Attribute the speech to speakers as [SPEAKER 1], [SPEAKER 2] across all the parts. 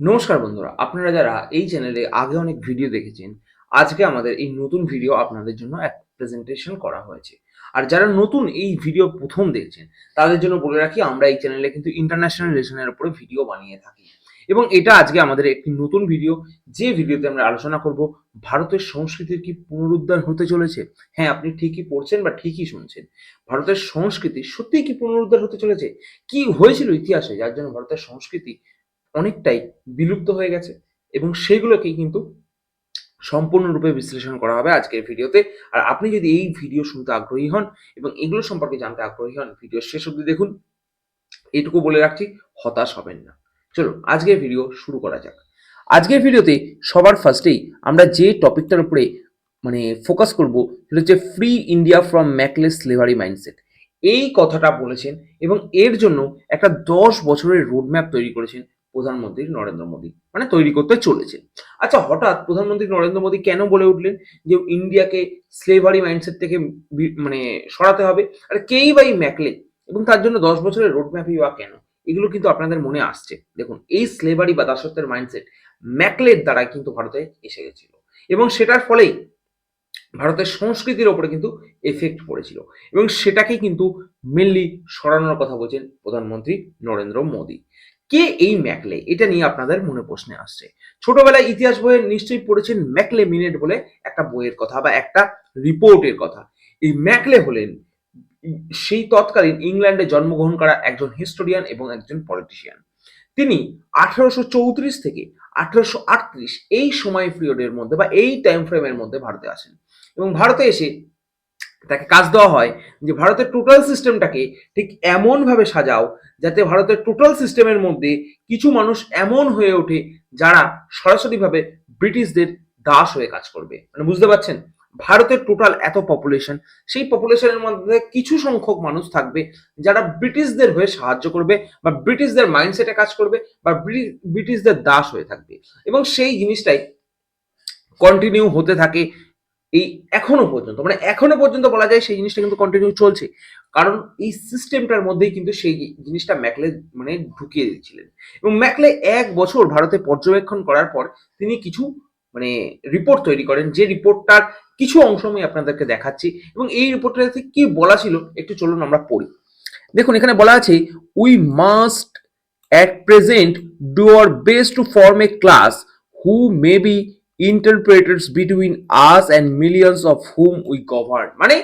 [SPEAKER 1] নমস্কার বন্ধুরা, আপনারা যারা এই চ্যানেলে আগে অনেক ভিডিও দেখেছেন, আজকে আমাদের এই নতুন ভিডিও আপনাদের জন্য এক প্রেজেন্টেশন করা হয়েছে। আর যারা নতুন এই ভিডিও প্রথম দেখছেন, তাদের জন্য বলে রাখি, আমরা এই চ্যানেলে কিন্তু ইন্টারন্যাশনাল রিলেশনের উপরে ভিডিও বানিয়ে থাকি। এবং এটা আজকে আমাদের একটি নতুন ভিডিও, যে ভিডিওতে আমরা আলোচনা করব, ভারতের সংস্কৃতির কি পুনরুদ্ধার হতে চলেছে? হ্যাঁ আপনি ঠিকই পড়ছেন বা ঠিকই শুনছেন। ভারতের সংস্কৃতি সত্যিই কি পুনরুদ্ধার হতে চলেছে? কি হয়েছিল ইতিহাসে, যার জন্য ভারতের সংস্কৃতি অনেকটাই বিলুপ্ত হয়ে গেছে এবং সেগুলোকেই কিন্তু সম্পূর্ণরূপে বিশ্লেষণ করা হবে আজকের ভিডিওতে। আর আপনি যদি এই ভিডিও শুনতে আগ্রহী হন এবং এগুলো সম্পর্কে জানতে আগ্রহী হন ভিডিও শেষ অবধি দেখুন। এটুকু বলে রাখছি, হতাশ হবেন না। চলো আজকের ভিডিও শুরু করা যাক। আজকের ভিডিওতে সবার ফার্স্টেই আমরা যে টপিকটার উপরে মানে ফোকাস করব সেটা হচ্ছে free India from Macaulay's slavery mindset এই কথাটা বলেছেন এবং এর জন্য একটা দশ বছরের রোডম্যাপ তৈরি করেছেন প্রধানমন্ত্রী নরেন্দ্র মোদী। মানে তৈরি করতে চলেছে। আচ্ছা হঠাৎ প্রধানমন্ত্রী নরেন্দ্র মোদী কেন বলে উঠলেন যে ইন্ডিয়াকে স্লেভারি মাইন্ডসেট থেকে মানে সরাতে হবে? আর কেই বা এই ম্যাকলে? এবং তার জন্য দশ বছরের রোডম্যাপই বা কেন? এগুলো কিন্তু আপনাদের মনে আসছে। দেখুন, এই স্লেভারি বা দাসত্বের মাইন্ডসেট ম্যাকলের দ্বারা কিন্তু ভারতে এসে গেছিল। এবং সেটার ফলেই ভারতের সংস্কৃতির ওপরে কিন্তু এফেক্ট পড়েছিল। এবং সেটাকেই কিন্তু মেনলি সরানোর কথা বলছেন প্রধানমন্ত্রী নরেন্দ্র মোদী। কে এই ম্যাকলে? এটা নিয়ে আপনাদের মনে প্রশ্নে আসছে। ছোটবেলায় ইতিহাস বইয়ে নিশ্চয়ই পড়েছেন ম্যাকলে মিনেট বলে একটা বইয়ের কথা বা একটা রিপোর্টের কথা। এই ম্যাকলে হলেন, সেই তৎকালীন ইংল্যান্ডে জন্মগ্রহণ করা একজন হিস্টোরিয়ান এবং একজন পলিটিশিয়ান। তিনি আঠারোশো চৌত্রিশ থেকে আঠারোশো আটত্রিশ এই সময় পিরিয়ডের মধ্যে বা এই টাইম ফ্রেমের মধ্যে ভারতে আসেন এবং ভারতে এসে তাকে কাজ দেওয়া হয় যে ভারতের টোটাল সিস্টেমটাকে ঠিক এমনভাবে সাজাও যাতে ভারতের টোটাল সিস্টেমের মধ্যে কিছু মানুষ এমন হয়ে ওঠে যারা সরাসরিভাবে ব্রিটিশদের দাস হয়ে কাজ করবে। মানে বুঝতে পারছেন? ভারতের টোটাল এত পপুলেশন সেই পপুলেশনের মধ্যে কিছু সংখ্যক মানুষ থাকবে যারা ব্রিটিশদের হয়ে সাহায্য করবে বা ব্রিটিশদের মাইন্ডসেটে কাজ করবে বা ব্রিটিশদের দাস হয়ে থাকবে। এবং সেই জিনিসটাই কন্টিনিউ হতে থাকে এই এখনও পর্যন্ত মানে এখনও পর্যন্ত বলা যায় সেই জিনিসটা কিন্তু কন্টিনিউ চলছে। কারণ এই সিস্টেমটার মধ্যেই কিন্তু সেই জিনিসটা ম্যাকলে মানে ঢুকিয়ে দিয়েছিলেন। এবং ম্যাকলে এক বছর ভারতে পর্যবেক্ষণ করার পর তিনি কিছু মানে রিপোর্ট তৈরি করেন, যে রিপোর্টটার কিছু অংশ আমি আপনাদেরকে দেখাচ্ছি। এবং এই রিপোর্টটাতে কি বলা ছিল একটু চলুন আমরা পড়ি। দেখুন, এখানে বলা আছে we must at present do our best to form a class who may be interpreters between us and millions of whom we govern মানে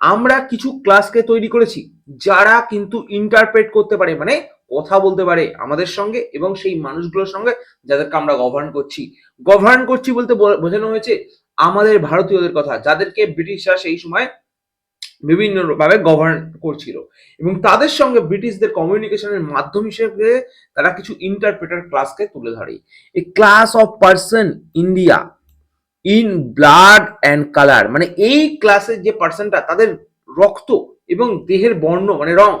[SPEAKER 1] আমরা কিছু ক্লাসকে তৈরি করেছি, যারা কিন্তু ইন্টারপ্রেট করতে পারে মানে কথা বলতে পারে আমাদের সঙ্গে এবং সেই মানুষগুলোর সঙ্গে যাদেরকে আমরা গভর্ন করছি। গভর্ন করছি বলতে বোঝানো হয়েছে আমাদের ভারতীয়দের কথা, যাদেরকে ব্রিটিশরা সেই সময় বিভিন্ন ভাবে গভর্ন করছিল। এবং তাদের সঙ্গে ব্রিটিশদের কমিউনিকেশনের মাধ্যম হিসেবে তারা কিছু ইন্টারপ্রেটার ক্লাসকে তুলে ধরে। A class of person India in blood and colour মানে এই ক্লাসের যে পার্সনটা তাদের রক্ত এবং দেহের বর্ণ মানে রং,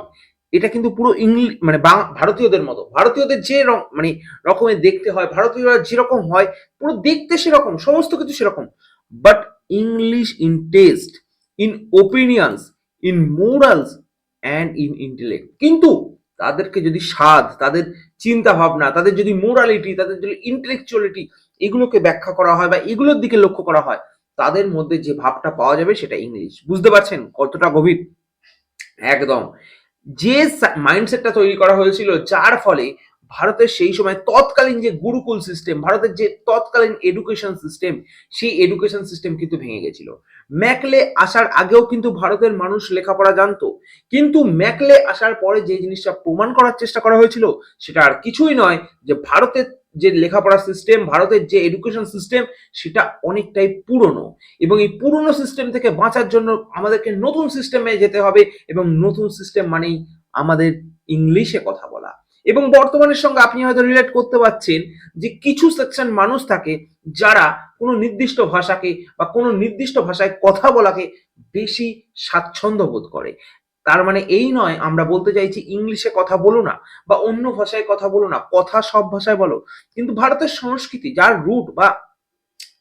[SPEAKER 1] এটা কিন্তু পুরো ইংলি মানে ভারতীয়দের মতো। ভারতীয়দের যে রং মানে রকমের দেখতে হয়, ভারতীয়রা যেরকম হয়, পুরো দেখতে সেরকম, সমস্ত কিছু সেরকম। But English in taste in opinions in morals and in intellect কিন্তু তাদেরকে যদি স্বাদ, তাদের চিন্তা ভাবনা তাদের যদি মোরালিটি তাদের যদি ইন্টেলেকচুয়ালিটি এগুলোকে ব্যাখ্যা করা হয় বা এগুলোর দিকে লক্ষ্য করা হয়, তাদের মধ্যে যে ভাবটা পাওয়া যাবে সেটা ইংলিশ বুঝতে পারছেন কতটা গভীর? একদম। যে মাইন্ডসেটটা তৈরি করা হয়েছিল, যার ফলে ভারতের সেই সময় তৎকালীন যে গুরুকুল সিস্টেম ভারতের যে তৎকালীন এডুকেশন সিস্টেম সেই এডুকেশন সিস্টেম কিন্তু ভেঙে গেছিল। ম্যাকলে আসার আগেও কিন্তু ভারতের মানুষ লেখাপড়া জানতো। কিন্তু ম্যাকলে আসার পরে যে জিনিসটা প্রমাণ করার চেষ্টা করা হয়েছিল, সেটা আর কিছুই নয় যে ভারতের যে লেখাপড়া সিস্টেম ভারতের যে এডুকেশন সিস্টেম সেটা অনেকটাই পুরনো। এবং এই পুরনো সিস্টেম থেকে বাঁচার জন্য আমাদেরকে নতুন সিস্টেমে যেতে হবে এবং নতুন সিস্টেম মানেই আমাদের ইংলিশে কথা বলা। এবং বর্তমানের সঙ্গে আপনি হয়তো রিলেট করতে পারছেন যে কিছু সেকশন মানুষ থাকে যারা কোনো নির্দিষ্ট ভাষাকে বা কোনো নির্দিষ্ট ভাষায় কথা বলাকে বেশি স্বাচ্ছন্দ্য বোধ করে। তার মানে এই নয়, আমরা বলতে চাইছি ইংলিশে কথা বলো না বা অন্য ভাষায় কথা বলো না, কথা সব ভাষায় বলো। কিন্তু ভারতের সংস্কৃতি, যার রুট বা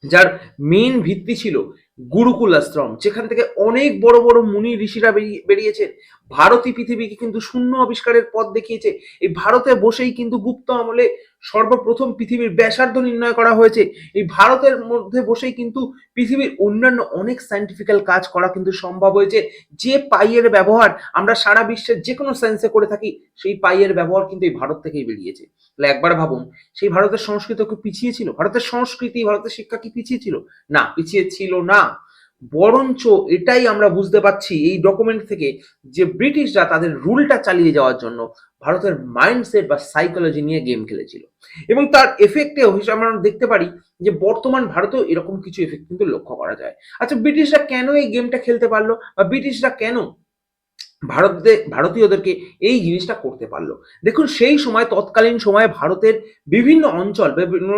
[SPEAKER 1] যার মেন ভিত্তি ছিল গুরুকুল আশ্রম, যেখান থেকে অনেক বড় বড় মুনি ঋষিরা বেরিয়ে- বেরিয়েছেন। ভারতী পৃথিবীকে কিন্তু শূন্য আবিষ্কারের পথ দেখিয়েছে। এই ভারতে বসেই কিন্তু গুপ্ত আমলে সর্বপ্রথম পৃথিবীর ব্যাসার্ধ নির্ণয় করা হয়েছে। এই ভারতের মধ্যে বসেই কিন্তু পৃথিবীর অন্যান্য অনেক সায়েন্টিফিক্যাল কাজ করা কিন্তু সম্ভব হয়েছে। যে পাইয়ের ব্যবহার আমরা সারা বিশ্বের যে কোনো সায়েন্সে করে থাকি, সেই পাইয়ের ব্যবহার কিন্তু এই ভারত থেকেই বেরিয়েছে। তাহলে একবার ভাবুন, সেই ভারতের সংস্কৃতি কি পিছিয়ে ছিল? ভারতের সংস্কৃতি, ভারতের শিক্ষা কি পিছিয়ে ছিল? না, পিছিয়ে ছিল না। বরঞ্চ এটাই আমরা বুঝতে পারছি এই ডকুমেন্ট থেকে যে ব্রিটিশরা তাদের রুলটা চালিয়ে যাওয়ার জন্য ভারতের মাইন্ডসেট বা সাইকোলজি নিয়ে গেম খেলেছিল। এবং তার এফেক্টে হিসেবে আমরা দেখতে পারি যে বর্তমান ভারতেও এরকম কিছু এফেক্ট কিন্তু লক্ষ্য করা যায়। আচ্ছা ব্রিটিশরা কেন এই গেমটা খেলতে পারল বা ব্রিটিশরা কেন ভারতে, ভারতীয়দেরকে এই জিনিসটা করতে পারল? দেখুন, সেই সময়, তৎকালীন সময়ে ভারতের বিভিন্ন অঞ্চল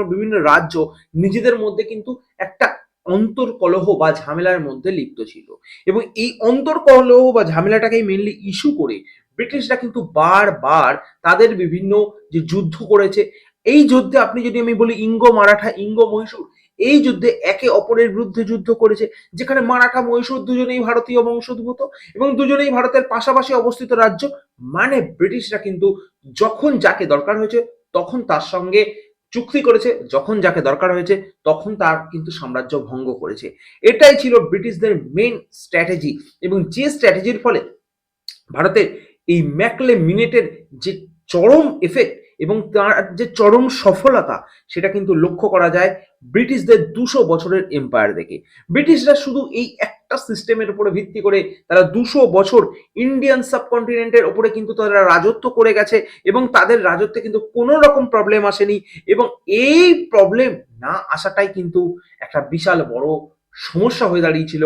[SPEAKER 1] বিভিন্ন রাজ্য নিজেদের মধ্যে কিন্তু একটা অন্তর্কলহ বা ঝামেলার মধ্যে লিপ্ত ছিল। এবং এই অন্তর্কলহ বা ঝামেলাটাকেই মেনলি ইস্যু করে ব্রিটিশরা কিন্তু বারবার তাদের বিভিন্ন যে যুদ্ধ করেছে, এই যুদ্ধে আপনি যদি আমি বলি ইঙ্গ মারাঠা, ইঙ্গ মহীশূর, এই যুদ্ধে একে অপরের বিরুদ্ধে যুদ্ধ করেছে, যেখানে মারাঠা, মহীশূর দুজনেই ভারতীয় বংশোদ্ভূত এবং দুজনেই ভারতের পাশাপাশি অবস্থিত রাজ্য। মানে ব্রিটিশরা কিন্তু যখন যাকে দরকার হয়েছে, তখন তার সঙ্গে চুক্তি করেছে, যখন যাকে দরকার হয়েছে, তখন তার কিন্তু সাম্রাজ্য ভঙ্গ করেছে। এটাই ছিল ব্রিটিশদের মেন স্ট্র্যাটেজি এবং যে স্ট্র্যাটেজির ফলে ভারতের এই ম্যাকলে মিনেটের যে চরম এফেক্ট এবং তার যে চরম সফলতা, সেটা কিন্তু লক্ষ্য করা যায় ব্রিটিশদের দুশো বছরের এম্পায়ার দেখে। ব্রিটিশরা শুধু এই একটা সিস্টেমের উপরে ভিত্তি করে তারা দুশো বছর ইন্ডিয়ান সাবকন্টিনেন্টের ওপরে কিন্তু তারা রাজত্ব করে গেছে এবং তাদের রাজত্বে কিন্তু কোনো রকম প্রবলেম আসেনি এবং এই প্রবলেম না আসাটাই কিন্তু একটা বিশাল বড় সমস্যা হয়ে দাঁড়িয়েছিল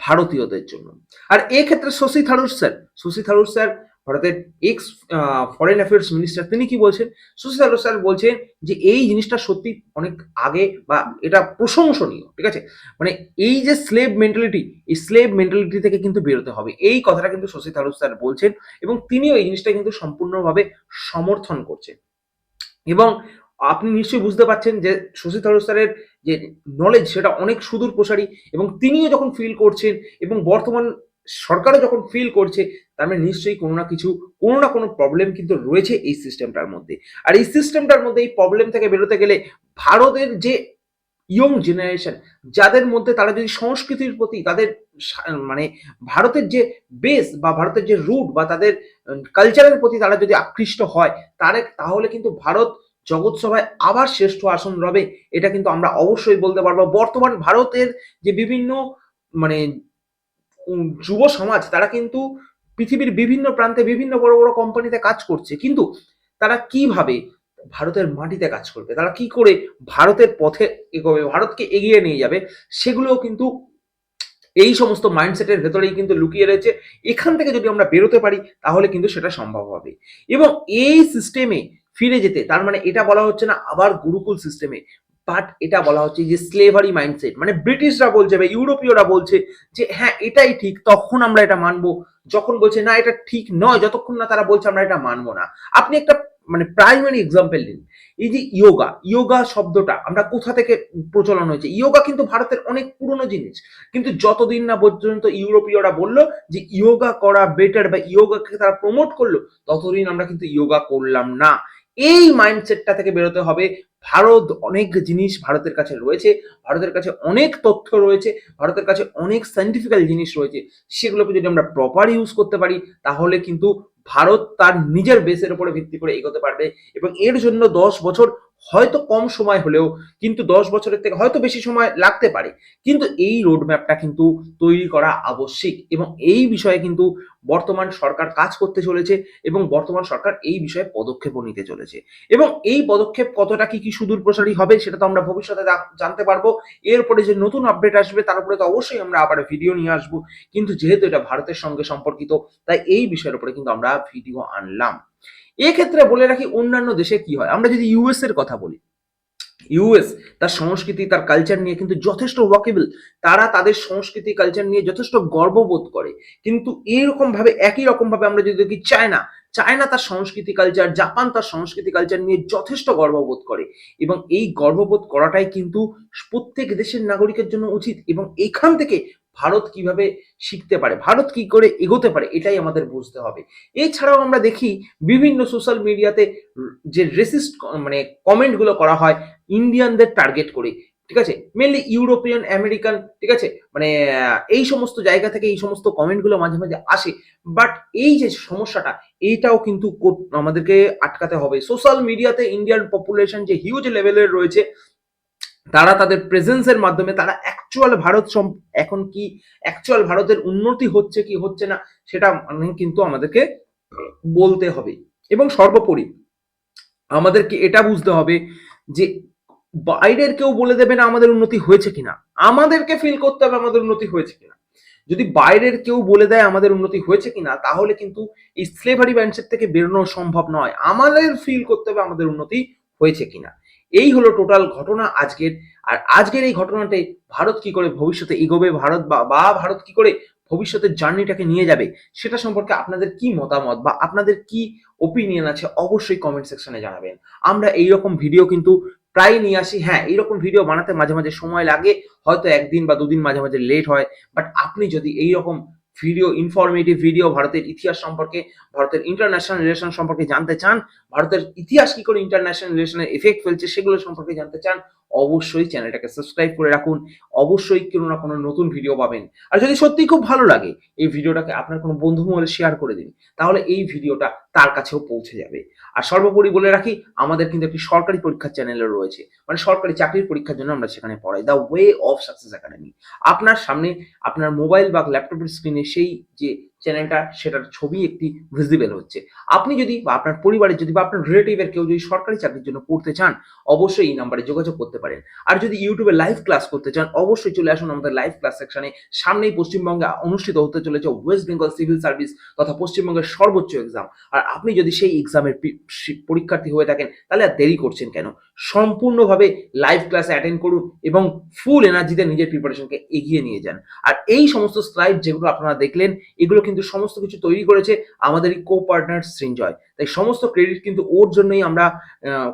[SPEAKER 1] ভারতীয়দের জন্য। আর এক্ষেত্রে শশী থারুর স্যার শশী থারুর স্যার ভারতের এক্স ফরেন অ্যাফেয়ার্স মিনিস্টার তিনি কি বলছেন? শশী থারুর স্যার বলছেন যে এই জিনিসটা সত্যি অনেক আগে বা এটা প্রশংসনীয়, ঠিক আছে? মানে এই যে স্লেভ মেন্টালিটি এই স্লেভ মেন্টালিটি থেকে কিন্তু বেরোতে হবে। এই কথাটা কিন্তু শশী থারুর স্যার বলছেন এবং তিনিও এই জিনিসটা কিন্তু সম্পূর্ণভাবে সমর্থন করছেন। এবং আপনি নিশ্চয়ই বুঝতে পারছেন যে শশী থারুর স্যারের যে নলেজ সেটা অনেক সুদূর প্রসারী এবং তিনিও যখন ফিল করছেন এবং বর্তমান সরকারও যখন ফিল করছে, তার মানে নিশ্চয়ই কোনো না কিছু, কোনো না কোনো প্রবলেম কিন্তু রয়েছে এই সিস্টেমটার মধ্যে। আর এই সিস্টেমটার মধ্যে এই প্রবলেম থেকে বেরোতে গেলে ভারতের যে ইয়ং জেনারেশন যাদের মধ্যে তারা যদি সংস্কৃতির প্রতি তাদের মানে ভারতের যে বেস বা ভারতের যে রুট বা তাদের কালচারের প্রতি তারা যদি আকৃষ্ট হয়, তারে তাহলে কিন্তু ভারত জগৎসভায় আবার শ্রেষ্ঠ আসন রবে। এটা কিন্তু আমরা অবশ্যই বলতে পারব। বর্তমান ভারতের যে বিভিন্ন মানে যুব সমাজ, তারা কিন্তু পৃথিবীর বিভিন্ন প্রান্তে বিভিন্ন বড় বড় কোম্পানিতে কাজ করছে। কিন্তু তারা কীভাবে ভারতের মাটিতে কাজ করবে? তারা কি করে ভারতের পথে এগোবে, ভারতকে এগিয়ে নিয়ে যাবে, সেগুলোও কিন্তু এই সমস্ত মাইন্ডসেটের ভেতরেই কিন্তু লুকিয়ে রয়েছে। এখান থেকে যদি আমরা বেরোতে পারি, তাহলে কিন্তু সেটা সম্ভব হবে। এবং এই সিস্টেমে ফিরে যেতে, তার মানে এটা বলা হচ্ছে না আবার গুরুকুল সিস্টেমে বাট এটা বলা হচ্ছে যে স্লেভারি মাইন্ডসেট মানে ব্রিটিশরা বলছে বা ইউরোপীয়রা বলছে যে হ্যাঁ এটাই ঠিক, তখন আমরা এটা মানবো। যখন বলছে, না, এটা ঠিক নয়, যতক্ষণ না তারা বলছে, আমরা এটা মানবো না। আপনি একটা মানে প্রাইমারি এক্সাম্পল দিন। এই যে ইয়োগা ইয়োগা শব্দটা, আমরা কোথা থেকে প্রচলন হয়েছে? ইয়োগা কিন্তু ভারতের অনেক পুরনো জিনিস। কিন্তু যতদিন না পর্যন্ত ইউরোপীয়রা বলল যে ইয়োগা করা বেটার বা ইয়োগাকে তারা প্রমোট করল, ততদিন আমরা কিন্তু ইয়োগা করলাম না। এই মাইন্ডসেটটা থেকে বেরোতে হবে। ভারত অনেক জিনিস ভারতের কাছে রয়েছে, ভারতের কাছে অনেক তথ্য রয়েছে, ভারতের কাছে অনেক সাইন্টিফিক্যাল জিনিস রয়েছে। সেগুলোকে যদি আমরা প্রপার ইউজ করতে পারি, তাহলে কিন্তু ভারত তার নিজের বেসের উপরে ভিত্তি করে এগোতে পারবে এবং এর জন্য দশ বছর হয়তো কম সময় হলেও কিন্তু দশ বছরের থেকে হয়তো বেশি সময় লাগতে পারে। কিন্তু এই রোডম্যাপটা কিন্তু তৈরি করা আবশ্যিক এবং এই বিষয়ে কিন্তু বর্তমান সরকার কাজ করতে চলেছে এবং বর্তমান সরকার এই বিষয়ে পদক্ষেপও নিতে চলেছে। এবং এই পদক্ষেপ কতটা কি কি সুদূর প্রসারী হবে সেটা তো আমরা ভবিষ্যতে জানতে পারব। এরপরে যে নতুন আপডেট আসবে তার উপরে তো অবশ্যই আমরা আবার ভিডিও নিয়ে আসব। কিন্তু যেহেতু এটা ভারতের সঙ্গে সম্পর্কিত, তাই এই বিষয়ের উপরে কিন্তু আমরা ভিডিও আনলাম। এক্ষেত্রে বলে রাখি অন্যান্য দেশে কি হয়? আমরা যদি ইউএস এর কথা বলি ইউএস তার সংস্কৃতি, তার কালচার নিয়ে কিন্তু যথেষ্ট ওয়াকেবল তারা তাদের সংস্কৃতি কালচার নিয়ে যথেষ্ট গর্ববোধ করে। কিন্তু এইরকম ভাবে একই রকম ভাবে আমরা যদি দেখি চায়না চায়না তার সংস্কৃতি কালচার জাপান তার সংস্কৃতি কালচার নিয়ে যথেষ্ট গর্ববোধ করে। এবং এই গর্ববোধ করাটাই কিন্তু প্রত্যেক দেশের নাগরিকের জন্য উচিত। এবং এখান থেকে ভারত কীভাবে শিখতে পারে, ভারত কি করে এগোতে পারে, এটাই আমাদের বুঝতে হবে। এছাড়াও আমরা দেখি বিভিন্ন সোশ্যাল মিডিয়াতে যে রেসিস্ট মানে কমেন্টগুলো করা হয় ইন্ডিয়ানদের টার্গেট করে, ঠিক আছে? মেনলি ইউরোপিয়ান আমেরিকান ঠিক আছে? মানে এই সমস্ত জায়গা থেকে এই সমস্ত কমেন্টগুলো মাঝে মাঝে আসে। বাট এই যে সমস্যাটা এইটাও কিন্তু আমাদেরকে আটকাতে হবে। সোশ্যাল মিডিয়াতে ইন্ডিয়ান পপুলেশন যে হিউজ লেভেলের রয়েছে তারা তাদের প্রেজেন্সের মাধ্যমে তারা অ্যাকচুয়াল ভারত এখন কি অ্যাকচুয়াল ভারতের উন্নতি হচ্ছে কি হচ্ছে না, সেটা মানে কিন্তু আমাদেরকে বলতে হবে। এবং সর্বোপরি আমাদেরকে এটা বুঝতে হবে যে বাইরের কেউ বলে দেবে না আমাদের উন্নতি হয়েছে কিনা। আমাদেরকে ফিল করতে হবে আমাদের উন্নতি হয়েছে কিনা। যদি বাইরের কেউ বলে দেয় আমাদের উন্নতি হয়েছে কিনা, তাহলে কিন্তু এই স্লেভারি ব্যান্ডসেট থেকে বেরোনো সম্ভব নয়। আমাদের ফিল করতে হবে আমাদের উন্নতি হয়েছে কিনা। এই হলো টোটাল ঘটনা আজকের। আর আজকের এই ঘটনাটাই ভারত কি করে ভবিষ্যতে এগোবে, ভারত বা ভারত কি করে ভবিষ্যতের জার্নিটাকে নিয়ে যাবে, সেটা সম্পর্কে আপনাদের কি মতামত বা আপনাদের কি ওপিনিয়ন আছে অবশ্যই কমেন্ট সেকশনে জানাবেন। আমরা এই রকম ভিডিও কিন্তু প্রায় নিয়ে আসি। হ্যাঁ এইরকম ভিডিও বানাতে মাঝে মাঝে সময় লাগে। হয়তো একদিন বা দুদিন মাঝে মাঝে লেট হয়। বাট আপনি যদি এইরকম ভিডিও ইনফরমেটিভ ভিডিও ভারতের ইতিহাস সম্পর্কে, ভারতের ইন্টারন্যাশনাল রিলেশন সম্পর্কে জানতে চান, ভারতের ইতিহাস কি করে ইন্টারন্যাশনাল রিলেশনের এফেক্ট ফেলছে সেগুলো সম্পর্কে জানতে চান অবশ্যই চ্যানেলটাকে সাবস্ক্রাইব করে রাখুন। অবশ্যই কোনো না কোনো নতুন ভিডিও পাবেন। আর যদি সত্যি খুব ভালো লাগে, এই ভিডিওটাকে আপনার কোনো বন্ধু মহলে শেয়ার করে দিন, তাহলে এই ভিডিওটা তার কাছেও পৌঁছে যাবে। আর সর্বোপরি বলে রাখি, আমাদের কিন্তু একটি সরকারি পরীক্ষার চ্যানেলও রয়েছে। মানে সরকারি চাকরির পরীক্ষার জন্য আমরা সেখানে পড়াই। The way of success academy আপনার সামনে আপনার মোবাইল বা ল্যাপটপের স্ক্রিনে সেই যে চ্যানেলটা, সেটার ছবি একটি ভিজিবল হচ্ছে। আপনি যদি বা আপনার পরিবারের যদি বা আপনার রিলেটিভের কেউ যদি সরকারি চাকরির জন্য পড়তে চান, অবশ্যই এই নাম্বারে যোগাযোগ করতে পারেন। আর যদি ইউটিউবে লাইভ ক্লাস করতে চান, অবশ্যই চলে আসুন আমাদের লাইভ ক্লাস সেকশনে সামনেই পশ্চিমবঙ্গে অনুষ্ঠিত হতে চলেছে ওয়েস্ট বেঙ্গল সিভিল সার্ভিস তথা পশ্চিমবঙ্গের সর্বোচ্চ এক্সাম আর আপনি যদি সেই এক্সামের পরীক্ষার্থী হয়ে থাকেন, তাহলে আর দেরি করছেন কেন? সম্পূর্ণভাবে লাইভ ক্লাসে অ্যাটেন্ড করুন এবং ফুল এনার্জিতে নিজের প্রিপারেশনকে এগিয়ে নিয়ে যান। আর এই সমস্ত স্লাইড যেগুলো আপনারা দেখলেন এগুলো কিন্তু সমস্ত কিছু তৈরি করেছে আমাদের কো পার্টনার সৃঞ্জয়। তাই সমস্ত ক্রেডিট কিন্তু ওর জন্যই আমরা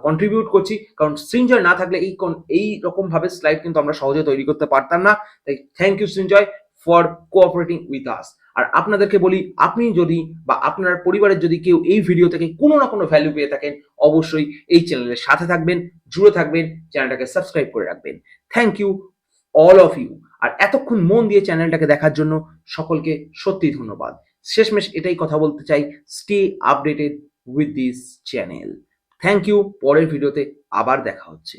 [SPEAKER 1] কন্ট্রিবিউট করছি। কারণ সৃঞ্জয় না থাকলে এই এই রকম ভাবে স্লাইড কিন্তু আমরা সহজে তৈরি করতে পারতাম না। তাই thank you Srinjoy for cooperating with us আর আপনাদেরকে বলি, আপনি যদি বা আপনার পরিবারের যদি কেউ এই ভিডিও থেকে কোনো না কোনো ভ্যালু পেয়ে থাকেন, অবশ্যই এই চ্যানেলের সাথে থাকবেন, জুড়ে থাকবেন চ্যানেলটাকে সাবস্ক্রাইব করে রাখবেন। Thank you all of you আর এতক্ষণ মন দিয়ে চ্যানেলটাকে দেখার জন্য সকলকে সত্যি ধন্যবাদ। শেষমেশ এটাই কথা বলতে চাই stay updated with this channel thank you পরের ভিডিওতে আবার দেখা হচ্ছে।